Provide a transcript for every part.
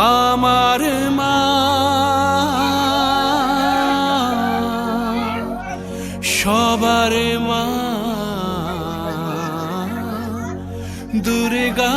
আমার মা। সবার মা। দুর্গা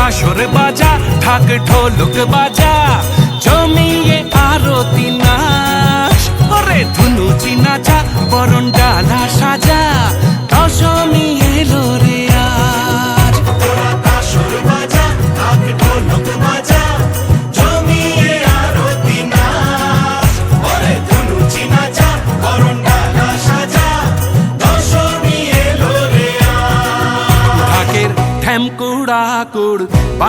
কাসর বাজা ঢাক ঢোলক বাজা জমিয়ে আরতি নাচ ওরে ধুনুচি নাচা বরণ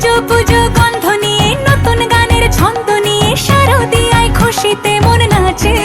পুজো পুজো গন্ধ নিয়ে নতুন গানের ছন্দ নিয়ে শারদিয়ায় খুশিতে মন নাচে।